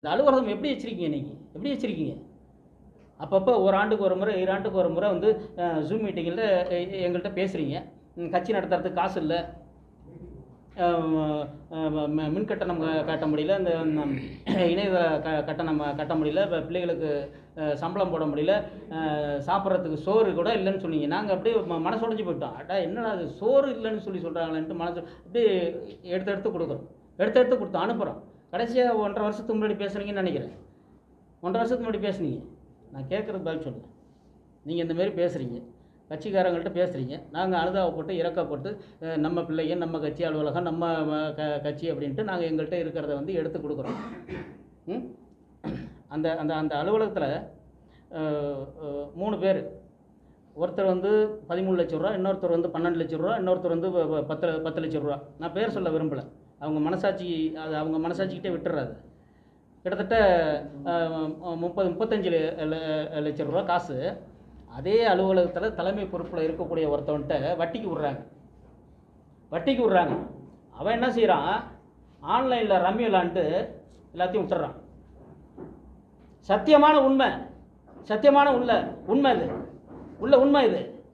இந்த அலுவலகம் எப்படி வச்சுருக்கீங்க நீங்கள் எப்படி வச்சுருக்கீங்க? அப்பப்போ ஒரு ஆண்டுக்கு ஒரு முறை இரு ஆண்டுக்கு ஒரு முறை வந்து ஜூம் மீட்டிங்கில் எங்கள்கிட்ட பேசுகிறீங்க கட்சி நடத்துறதுக்கு காசு இல்லை. மின்கட்டணம் கட்ட முடியல. இந்த இணைய க கட்டணம் கட்ட முடியல. இப்போ பிள்ளைகளுக்கு சம்பளம் போட முடியல. சாப்பிட்றதுக்கு சோறு கூட இல்லைன்னு சொன்னீங்க. நாங்கள் அப்படியே மனசுடைஞ்சு மனசு போயிட்டோம். அட்டா என்னடா அது சோறு இல்லைன்னு சொல்லி சொல்கிறாங்களேன்ட்டு மனசு அப்படியே எடுத்து எடுத்து கொடுக்குறோம். எடுத்து எடுத்து கொடுத்து அனுப்புகிறோம் கடைசியாக ஒன்றரை வருஷத்துக்கு முன்னாடி பேசுகிறீங்கன்னு நினைக்கிறேன். ஒன்றரை வருஷத்துக்கு முன்னாடி பேசுனீங்க. நான் கேட்குறது பதில் சொல்லுங்கள் நீங்கள் இந்தமாரி பேசுகிறீங்க கட்சிக்காரங்கள்ட்ட பேசுகிறீங்க நாங்கள் அனுதாபப்பட்டு இறக்கப்பட்டு நம்ம பிள்ளைங்க நம்ம கட்சி அலுவலகம் நம்ம க கட்சி அப்படின்ட்டு நாங்கள் எங்கள்கிட்ட இருக்கிறத வந்து எடுத்து கொடுக்குறோம். ம்? அந்த அந்த அந்த அலுவலகத்தில் மூணு பேர். ஒருத்தர் வந்து பதிமூணு லட்ச ரூபா இன்னொருத்தர் வந்து பன்னெண்டு லட்ச ரூபா இன்னொருத்தர் வந்து பத்து பத்து லட்ச ரூபா. நான் பேர் சொல்ல விரும்பலை. அவங்க மனசாட்சி அது அவங்க மனசாட்சிக்கிட்டே விட்டுறாது. கிட்டத்தட்ட முப்பது முப்பத்தஞ்சு ல- லட்ச ரூபா காசு. அதே அலுவலகத்தில் தலைமை பொறுப்பில் இருக்கக்கூடிய ஒருத்தவன்ட்ட வட்டிக்கு விட்றாங்க. வட்டிக்கு விட்றாங்க. அவன் என்ன செய்கிறான் ஆன்லைனில் ரம்மி விளாண்ட்டு எல்லாத்தையும் விட்டுறான். சத்தியமான உண்மை. சத்தியமான உள்ள உண்மை இது உள்ள உண்மை இது.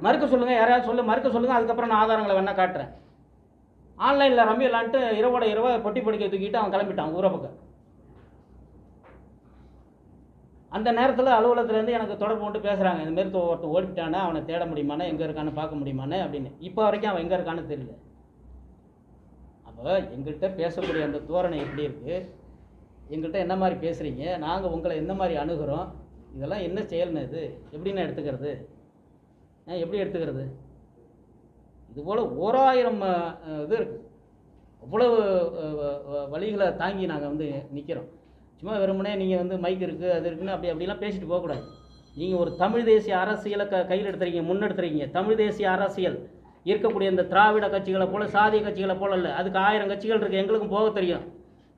மறுக்க சொல்லுங்கள் யாரையாவது சொல்லு மறுக்க சொல்லுங்கள் அதுக்கப்புறம் நான் ஆதாரங்களை வேணால் காட்டுறேன். ஆன்லைனில் ரம்மி விளான்ட்டு இரவோட இரவை பொட்டி படிக்க தூக்கிட்டு அவன் கிளம்பிட்டான் ஊரை பக்கம். அந்த நேரத்தில் அலுவலகத்துலேருந்து எனக்கு தொடர்பு கொண்டு பேசுகிறாங்க இந்த மாதிரி ஒருத்தன் ஓடிட்டானே அவனை தேட முடியுமானே எங்கே இருக்கான்னு பார்க்க முடியுமானே அப்படின்னு. இப்போ வரைக்கும் அவன் எங்கே இருக்கான்னு தெரியல. அப்போ எங்கள்கிட்ட பேசக்கூடிய அந்த தோரணை எப்படி இருக்குது எங்கள்கிட்ட என்ன மாதிரி பேசுகிறீங்க நாங்கள் உங்களை எந்த மாதிரி அணுகிறோம்? இதெல்லாம் என்ன செயல்னு இது? எப்படின்னு எடுத்துக்கிறது? ஆ, எப்படி எடுத்துக்கிறது? இதுபோல் ஓராயிரம் இது இருக்குது அவ்வளவு வ- வழிகளை தாங்கி நாங்கள் வந்து நிற்கிறோம் சும்மா வெறுமனே நீங்கள் வந்து மைக் இருக்குது அது இருக்குன்னு அப்படி அப்படிலாம் பேசிட்டு போகக்கூடாது. நீங்கள் ஒரு தமிழ் தேசிய அரசியலை க கையில் எடுத்துறீங்க முன்னெடுத்துறீங்க. தமிழ் தேசிய அரசியல். இருக்கக்கூடிய இந்த திராவிட கட்சிகளை போல சாதிய கட்சிகளை போல இல்லை அதுக்கு ஆயிரம் கட்சிகள் இருக்குது எங்களுக்கும் போக தெரியும்.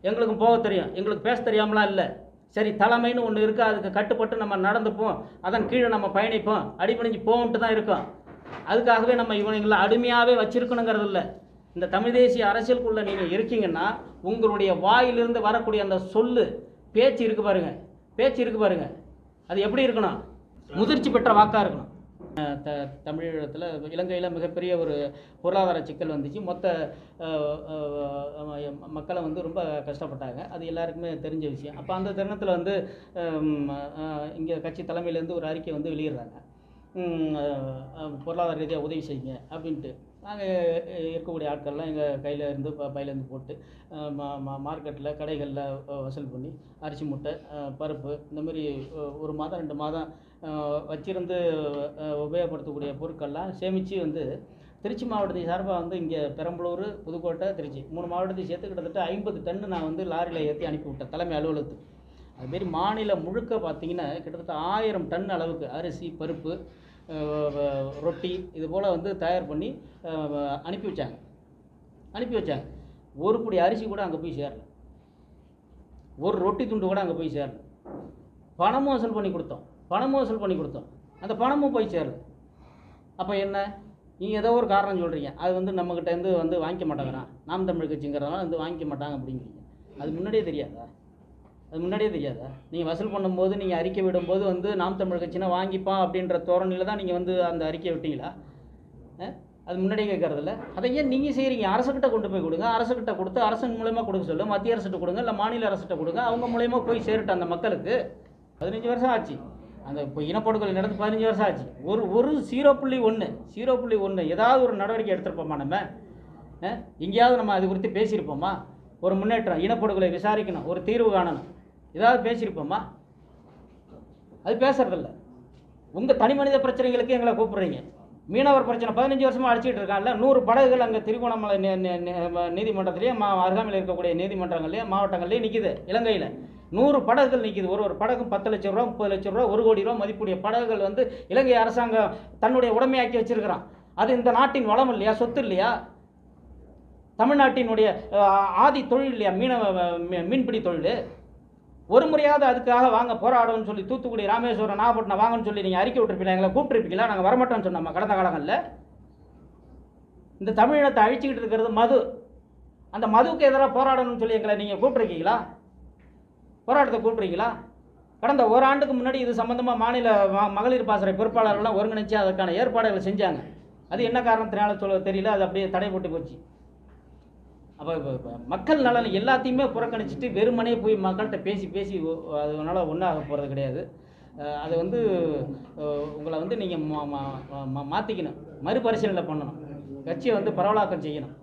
எங்களுக்கும் போக தெரியும். எங்களுக்கு பேச தெரியாமலாம் இல்லை. சரி தலைமைன்னு ஒன்று இருக்குது அதுக்கு கட்டுப்பட்டு நம்ம நடந்துப்போம். அதன் கீழே நம்ம பயணிப்போம். அடிபணிஞ்சு போகன்ட்டு தான் இருக்கோம். அதுக்காகவே நம்ம இவனுங்களை அடிமையாகவே வச்சிருக்கணுங்கிறது இல்லை இந்த தமிழ் தேசிய அரசியலுக்குள்ளே நீங்கள் இருக்கீங்கன்னா உங்களுடைய வாயிலிருந்து வரக்கூடிய அந்த சொல்லு பேச்சு இருக்கு பாருங்க. பேச்சு இருக்கு பாருங்க. அது எப்படி இருக்கணும்? முதிர்ச்சி பெற்ற வாக்காக இருக்கணும். த தமிழகத்தில் இலங்கையில் மிகப்பெரிய ஒரு பொருளாதார சிக்கல் வந்துச்சு. மொத்த மக்களை வந்து ரொம்ப கஷ்டப்பட்டாங்க. அது எல்லாருக்குமே தெரிஞ்ச விஷயம். அப்போ அந்த தருணத்தில் வந்து இங்கே கட்சி தலைமையிலேருந்து ஒரு அறிக்கை வந்து வெளியிடுறாங்க. பொருளாதார ரீதியாக உதவி செய்யுங்க அப்படின்ட்டு. நாங்கள் இருக்கக்கூடிய ஆட்கள்லாம் எங்கள் கையில் இருந்து ப பையிலேருந்து போட்டு மா மா மார்க்கெட்டில் கடைகளில் வசூல் பண்ணி அரிசி முட்டை பருப்பு இந்தமாரி ஒரு மாதம் ரெண்டு மாதம் வச்சிருந்து உபயோகப்படுத்தக்கூடிய பொருட்கள்லாம் சேமித்து வந்து திருச்சி மாவட்டத்தை சார்பாக வந்து இங்கே பெரம்பலூர் புதுக்கோட்டை திருச்சி மூணு மாவட்டத்தை சேர்த்து கிட்டத்தட்ட ஐம்பது டன்னு நான் வந்து லாரியில் ஏற்றி அனுப்பிவிட்டேன் தலைமை அலுவலகத்துக்கு. அதுமாரி மாநிலம் முழுக்க பார்த்தீங்கன்னா கிட்டத்தட்ட ஆயிரம் டன் அளவுக்கு அரிசி பருப்பு ரொட்டி இது போல் வந்து தயார் பண்ணி அனுப்பி வச்சாங்க. அனுப்பி வச்சாங்க. ஒரு புடி அரிசி கூட அங்கே போய் சேரல. ஒரு ரொட்டி துண்டு கூட அங்கே போய் சேரல. பணமும் வசூல் பண்ணி கொடுத்தோம். பணமும் வசூல் பண்ணி கொடுத்தோம். அந்த பணமும் போய் சேரல. அப்போ என்ன? நீங்கள் ஏதோ ஒரு காரணம் சொல்கிறீங்க அது வந்து நம்மக்கிட்ட இருந்து வந்து வாங்கிக்க மாட்டாங்கிறான். நாம் தமிழ் கட்சிங்கிறதுனால வந்து வாங்கிக்க மாட்டாங்க அப்படிங்கிறீங்க. அது முன்னாடியே தெரியாதா? அது முன்னாடியே தெரியாதா? நீங்கள் வசூல் பண்ணும்போது நீங்கள் அறிக்கை விடும்போது வந்து நாம் தமிழ் கட்சினா வாங்கிப்பான் அப்படின்ற தோரணையில் தான் நீங்கள் வந்து அந்த அறிக்கையை விட்டீங்களா? அது முன்னாடியே கேட்கறதில்ல. அதை ஏன் நீங்கள் செய்கிறீங்க அரசுக்கிட்ட கொண்டு போய் கொடுங்க. அரசுக்கிட்ட கொடுத்து அரசன் மூலயமா கொடுக்க சொல்லு. மத்திய அரசுகிட்ட கொடுங்க இல்லை மாநில அரசுகிட்ட கொடுங்க. அவங்க மூலயமா போய் சேரட்டும் அந்த மக்களுக்கு. பதினஞ்சு வருஷம் ஆச்சு. அந்த இப்போ இனப்படுகொலை நடந்து பதினஞ்சு வருஷம் ஆச்சு. ஒரு ஒரு ஜீரோ புள்ளி ஒன்று ஜீரோ புள்ளி ஒன்று ஏதாவது ஒரு நடவடிக்கை எடுத்திருப்போமா நம்ம? எங்கேயாவது நம்ம அது குறித்து பேசியிருப்போமா? ஒரு முன்னேற்றம் இனப்படுகொலை விசாரிக்கணும் ஒரு தீர்வு காணணும். ஏதாவது பேசியிருப்போமா அது பேசுறதில்ல. உங்கள் தனி மனித பிரச்சனைகளுக்கு எங்களை கூப்பிடுறீங்க. மீனவர் பிரச்சனை பதினஞ்சு வருஷமாக அடிச்சிட்டு இருக்காங்கல்ல நூறு படகுகள் அங்கே திருகோணமலை நீதிமன்றத்திலேயே மா அருகாமையில் இருக்கக்கூடிய நீதிமன்றங்கள்லேயே மாவட்டங்கள்லேயே நிற்கிது இலங்கையில். நூறு படகுகள் நிற்கிது ஒரு ஒரு படகும் பத்து லட்சம் ரூபா முப்பது லட்சம் ரூபா ஒரு கோடி ரூபா மதிப்புடைய படகுகள் வந்து இலங்கை அரசாங்கம் தன்னுடைய உடமையாக்கி வச்சிருக்கிறான். அது இந்த நாட்டின் வளம் இல்லையா? சொத்து இல்லையா? தமிழ்நாட்டினுடைய ஆதி தொழில் இல்லையா? மீனவ மீன்பிடி தொழில்? ஒரு முறையாவது அதுக்காக வாங்க போராடணும்னு சொல்லி தூத்துக்குடி ராமேஸ்வரம் நாகப்பட்டினம் வாங்கன்னு சொல்லி நீங்கள் அறிக்கை விட்டுருப்பீங்களா? எங்களை கூப்பிட்டுருப்பீங்களா? நாங்கள் வரமாட்டோம்னு சொன்னோம் கடந்த காலங்களில். இந்த தமிழினத்தை அழிச்சிக்கிட்டு இருக்கிறது மது. அந்த மதுவுக்கு எதிராக போராடணும்னு சொல்லி எங்களை நீங்கள் கூப்பிட்ருக்கீங்களா போராட்டத்தை கூப்பிட்றீங்களா கடந்த ஒரு ஆண்டுக்கு முன்னாடி இது சம்மந்தமாக மாநில ம- மகளிர் பாசறை பொறுப்பாளர்கள்லாம் ஒருங்கிணைச்சு அதற்கான ஏற்பாடுகளை செஞ்சாங்க. அது என்ன காரணத்தினால சொல்ல தெரியல அது அப்படியே தடை போட்டு போச்சு. அப்போ இப்போ மக்கள் நலன் எல்லாத்தையுமே புறக்கணிச்சிட்டு வெறுமனே போய் மக்கள்கிட்ட பேசி பேசி அதனால் ஒன்றாக போகிறது கிடையாது. அது வந்து உங்களை வந்து நீங்கள் மா மாற்றிக்கணும் மறுபரிசீலனை பண்ணணும். கட்சியை வந்து பரவலாக்கம் செய்யணும்.